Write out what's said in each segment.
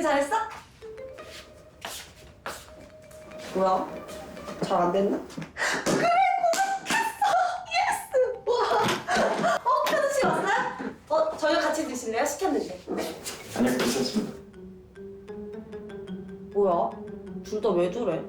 데이트 잘했어? 뭐야? 잘 안 됐나? 그래 고백했어! 예스! 와! 어 현우 씨 왔어요? 어 저희 같이 드실래요? 시켰는데. 아니요 괜찮습니다. 뭐야? 둘 다 왜 저래?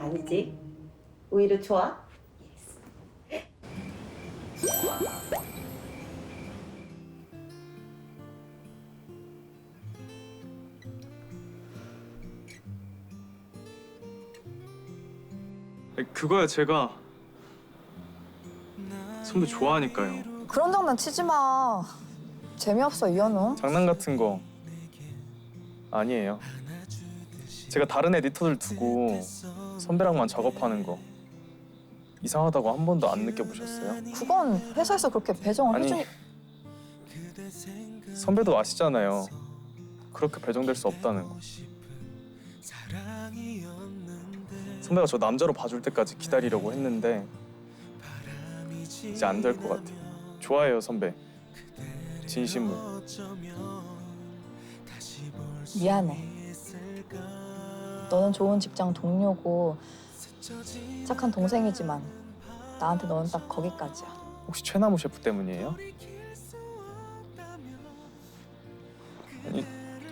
아니지. 오히려 좋아. 그거야 제가 선배 좋아하니까요. 그런 장난 치지 마. 재미없어 이현우. 장난 같은 거 아니에요. 제가 다른 에디터들 두고 선배랑만 작업하는 거 이상하다고 한 번도 안 느껴보셨어요? 그건 회사에서 그렇게 배정을 아니 해주니 선배도 아시잖아요. 그렇게 배정될 수 없다는 거. 선배가 저 남자로 봐줄 때까지 기다리려고 했는데 이제 안 될 것 같아요. 좋아해요 선배. 진심으로. 미안해. 너는 좋은 직장 동료고 착한 동생이지만 나한테 너는 딱 거기까지야. 혹시 최나무 셰프 때문이에요? 아니,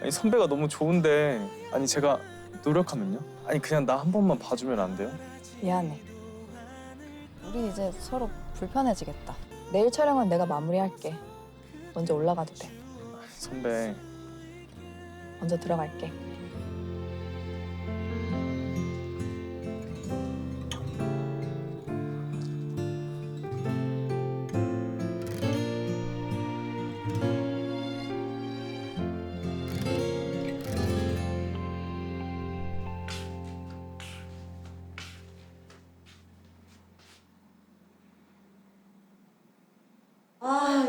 아니 선배가 너무 좋은데 아니 제가 노력하면요? 아니 그냥 나 한 번만 봐주면 안 돼요? 미안해. 우리 이제 서로 불편해지겠다. 내일 촬영은 내가 마무리할게. 먼저 올라가도 돼. 선배 먼저 들어갈게.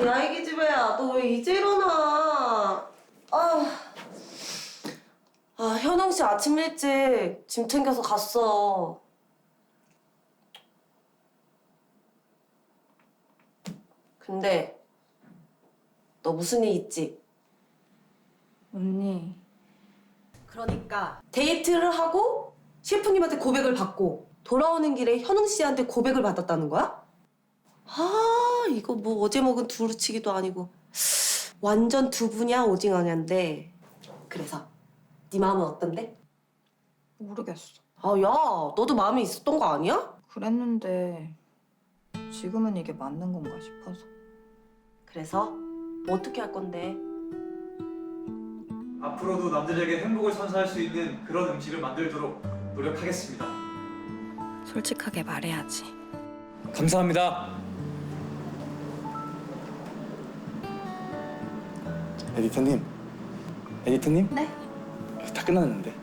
야, 이 기집애야. 너 왜 이제 일어나? 아. 아, 현웅 씨 아침 일찍 짐 챙겨서 갔어. 근데 너 무슨 일 있지? 언니. 그러니까 데이트를 하고 셰프님한테 고백을 받고 돌아오는 길에 현웅 씨한테 고백을 받았다는 거야? 아 이거 뭐 어제 먹은 두루치기도 아니고 완전 두부냐 오징어냐인데 그래서 네 마음은 어떤데? 모르겠어. 아야 너도 마음이 있었던 거 아니야? 그랬는데 지금은 이게 맞는 건가 싶어서. 그래서 뭐 어떻게 할 건데? 앞으로도 남들에게 행복을 선사할 수 있는 그런 음식을 만들도록 노력하겠습니다. 솔직하게 말해야지. 감사합니다. 에디터님 에디터님? 네? 다 끝났는데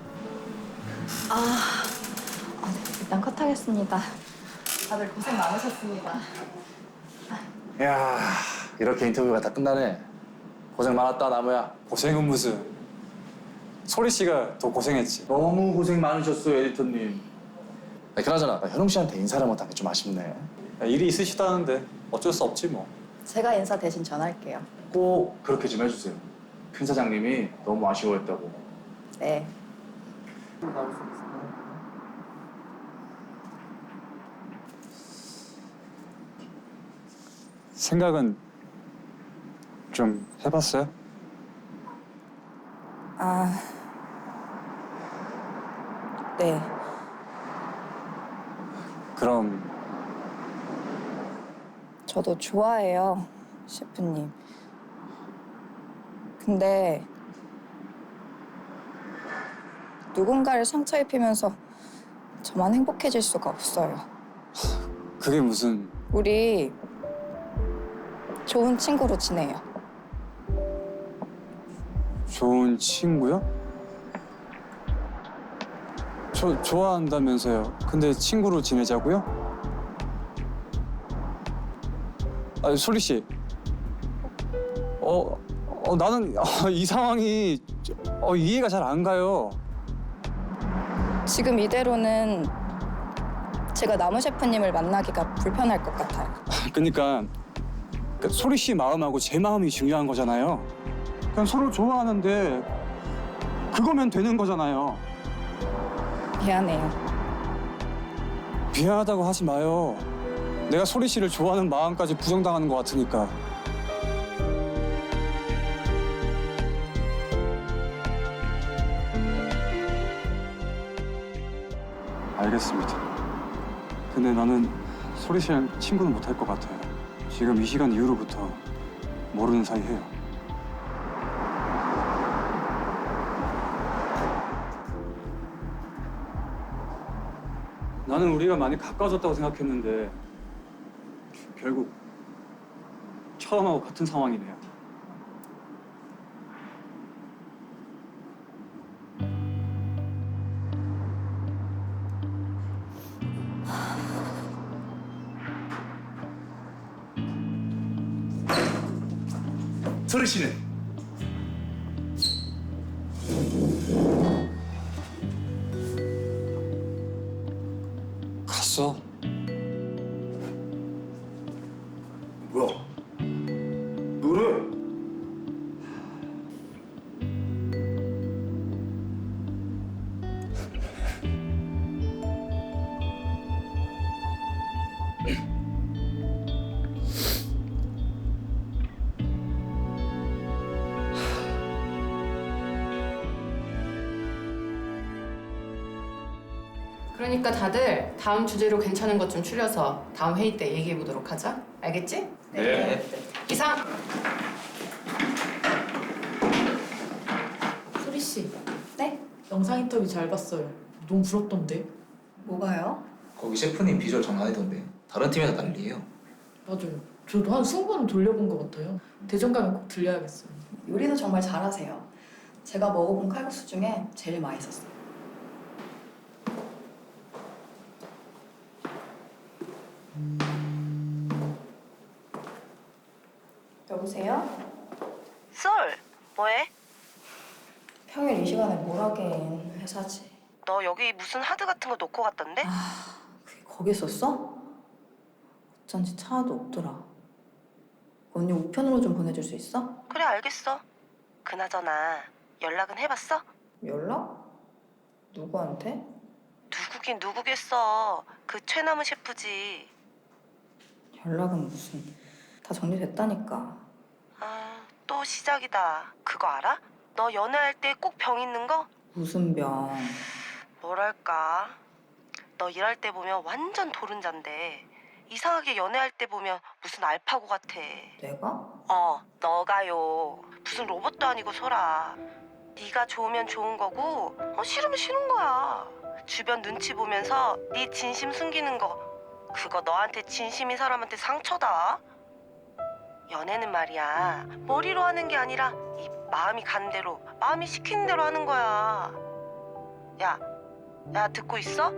아, 네. 일단 컷하겠습니다. 다들 고생 많으셨습니다. 야 이렇게 인터뷰가 다 끝나네. 고생 많았다 나무야. 고생은 무슨 소리 씨가 더 고생했지. 너무 고생 많으셨어요 에디터님. 아, 그나저나 나 현웅 씨한테 인사를 못한 게 좀 아쉽네. 야, 일이 있으시다는데 어쩔 수 없지 뭐. 제가 인사 대신 전할게요. 꼭 그렇게 좀 해주세요. 큰 사장님이 너무 아쉬워했다고. 네. 생각은 좀 해봤어요? 아, 네. 그럼 저도 좋아해요, 셰프님. 근데 누군가를 상처 입히면서 저만 행복해질 수가 없어요. 그게 무슨 우리 좋은 친구로 지내요. 좋은 친구요? 저 좋아한다면서요. 근데 친구로 지내자고요? 아, 소리 씨. 어, 어 나는 어, 이 상황이 어, 이해가 잘 안 가요. 지금 이대로는 제가 나무 셰프님을 만나기가 불편할 것 같아요. 그러니까 그 소리 씨 마음하고 제 마음이 중요한 거잖아요. 그냥 서로 좋아하는데 그거면 되는 거잖아요. 미안해요. 미안하다고 하지 마요. 내가 소리 씨를 좋아하는 마음까지 부정당하는 것 같으니까. 알겠습니다. 근데 나는 소리 씨랑 친구는 못할 것 같아요. 지금 이 시간 이후로부터 모르는 사이 해요. 나는 우리가 많이 가까워졌다고 생각했는데 결국 처음하고 같은 상황이네요. 소리 씨는 갔어. 그러니까 다들 다음 주제로 괜찮은 것 좀 추려서 다음 회의 때 얘기해 보도록 하자. 알겠지? 네. 이상. 소리 씨. 네? 영상 인터뷰 잘 봤어요. 너무 부럽던데. 뭐가요? 거기 셰프님 비주얼 장난 아니던데 다른 팀에서 난리예요 맞아요. 저도 한 스무 번 돌려본 것 같아요. 대전 가면 꼭 들려야겠어요. 요리도 정말 잘하세요. 제가 먹어본 칼국수 중에 제일 맛있었어요. 여보세요? 썰 뭐해? 평일 이 시간에 뭘 하긴 회사지. 너 여기 무슨 하드 같은 거 놓고 갔던데? 그게 거기 있었어? 어쩐지 차도 없더라. 언니 우편으로 좀 보내줄 수 있어? 그래 알겠어. 그나저나 연락은 해봤어? 연락? 누구한테? 누구긴 누구겠어. 그 최남은 셰프지. 연락은 무슨 다 정리됐다니까. 아, 또 시작이다. 그거 알아? 너 연애할 때 꼭 병 있는 거? 무슨 병? 뭐랄까. 너 일할 때 보면 완전 도른잔데 이상하게 연애할 때 보면 무슨 알파고 같아. 내가? 어, 너가요. 무슨 로봇도 아니고 소라. 네가 좋으면 좋은 거고, 어, 싫으면 싫은 거야. 주변 눈치 보면서 네 진심 숨기는 거, 그거 너한테 진심인 사람한테 상처다. 연애는 말이야, 머리로 하는 게 아니라 이 마음이 가는 대로, 마음이 시키는 대로 하는 거야. 야, 야 듣고 있어?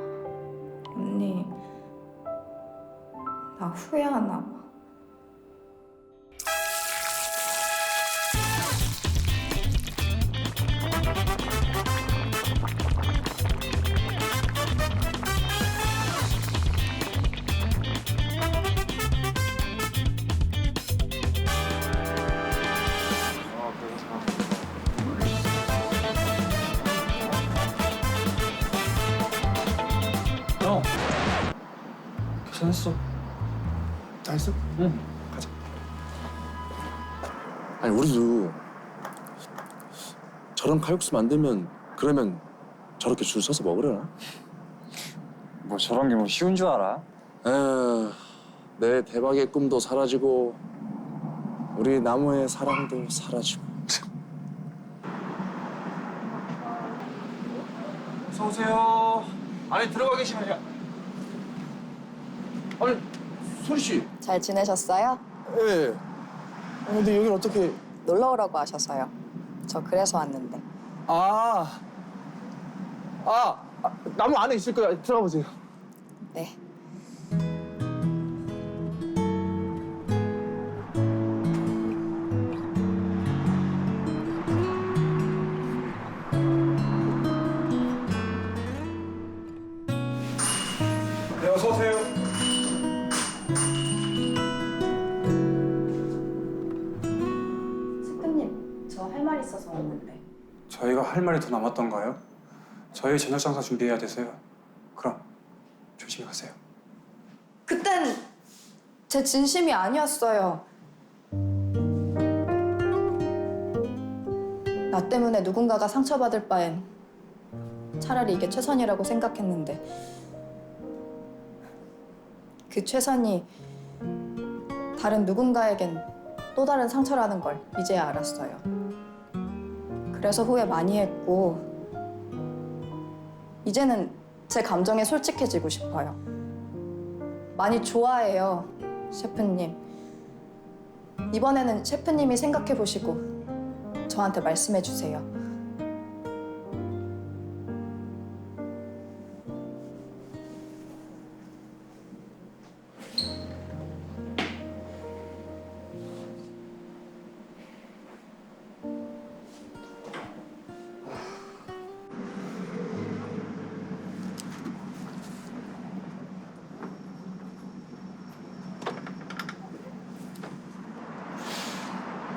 언니 나 후회하나 봐. 아니 우리도 저런 칼국수 만들면 그러면 저렇게 줄 서서 먹으려나? 뭐 저런 게 뭐 쉬운 줄 알아? 에휴, 내 대박의 꿈도 사라지고 우리 나무의 사랑도 사라지고 어서 오세요. 안에 들어가 계시면 요. 아니 소리 씨 잘 지내셨어요? 예. 어, 근데 여긴 어떻게 놀러 오라고 하셔서요. 저 그래서 왔는데. 아, 아, 아 나무 안에 있을 거야 들어가 보세요 네. 네, 할 말이 더 남았던가요? 저희 저녁 장사 준비해야 돼서요. 그럼 조심히 가세요. 그땐 제 진심이 아니었어요. 나 때문에 누군가가 상처받을 바엔 차라리 이게 최선이라고 생각했는데 그 최선이 다른 누군가에겐 또 다른 상처라는 걸 이제야 알았어요. 그래서 후회 많이 했고 이제는 제 감정에 솔직해지고 싶어요. 많이 좋아해요, 셰프님. 이번에는 셰프님이 생각해 보시고 저한테 말씀해 주세요.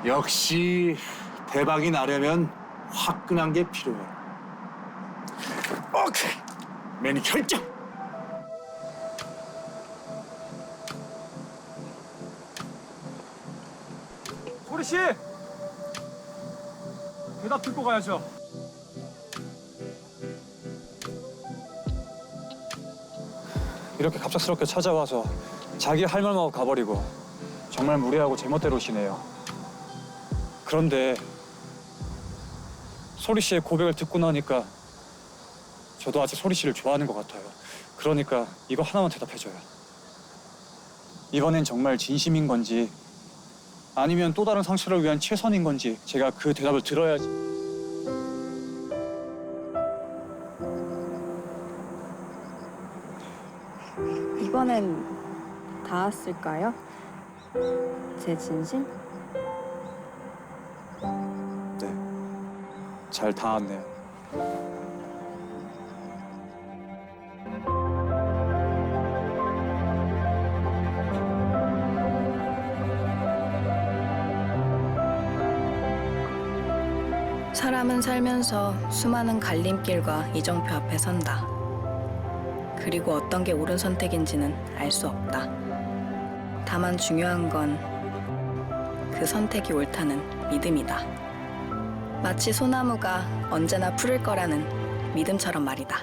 역시 대박이 나려면 화끈한 게 필요해. 오케이. 메뉴 결정. 소리 씨 대답 듣고 가야죠. 이렇게 갑작스럽게 찾아와서 자기 할 말만 하고 가버리고 정말 무례하고 제멋대로시네요. 그런데 소리 씨의 고백을 듣고 나니까 저도 아직 소리 씨를 좋아하는 것 같아요. 그러니까 이거 하나만 대답해줘요. 이번엔 정말 진심인 건지 아니면 또 다른 상처를 위한 최선인 건지 제가 그 대답을 들어야지. 이번엔 닿았을까요? 제 진심? 잘 닿았네요. 사람은 살면서 수많은 갈림길과 이정표 앞에 선다. 그리고 어떤 게 옳은 선택인지는 알 수 없다. 다만 중요한 건 그 선택이 옳다는 믿음이다. 마치 소나무가 언제나 푸를 거라는 믿음처럼 말이다.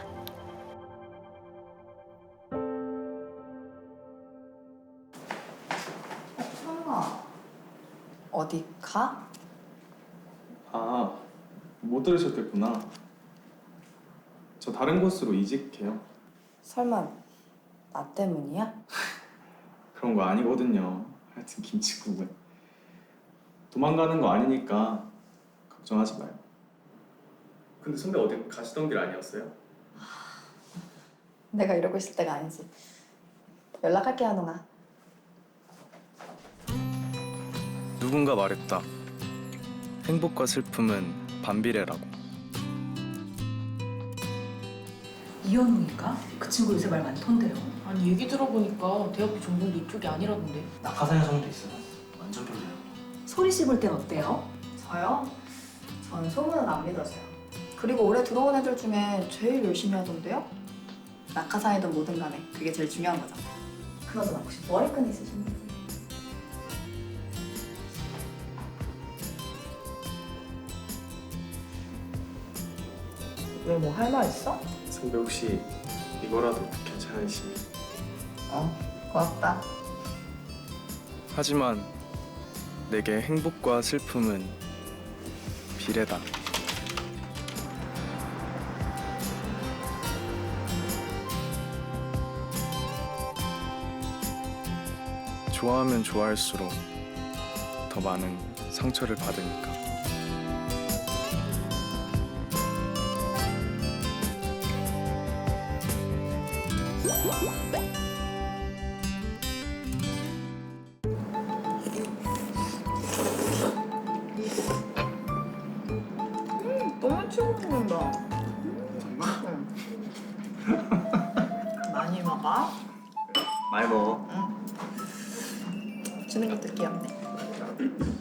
설마 어디 가? 아, 못 들으셨겠구나. 저 다른 곳으로 이직해요. 설마 나 때문이야? 그런 거 아니거든요. 하여튼 김치국은 도망가는 거 아니니까 걱정하지 마요. 근데 선배 어디 가시던 길 아니었어요? 내가 이러고 있을 때가 아니지. 연락할게 한웅아. 누군가 말했다. 행복과 슬픔은 반비례라고. 이현웅인가? 그 친구 요새 말 많던데요. 아니 얘기 들어보니까 대학교 전공도 이쪽이 아니라던데. 낙하산 현상도 있어요. 완전 별로예요. 소리 씨 볼 땐 어때요? 저요? 전 소문은 안 믿어져요. 그리고 올해 들어온 애들 중에 제일 열심히 하던데요? 낙하산이든 뭐든 간에 그게 제일 중요한 거잖아요. 그나저나 혹시 머리끈 있으신 분? 왜뭐 할 말 있어? 선배 혹시 이거라도 괜찮으시면 어, 고맙다. 하지만 내게 행복과 슬픔은 비례다. 좋아하면 좋아할수록 더 많은 상처를 받으니까. 치고 먹는다. 많이 먹어? 많이 먹어. 주는 것도 귀엽네.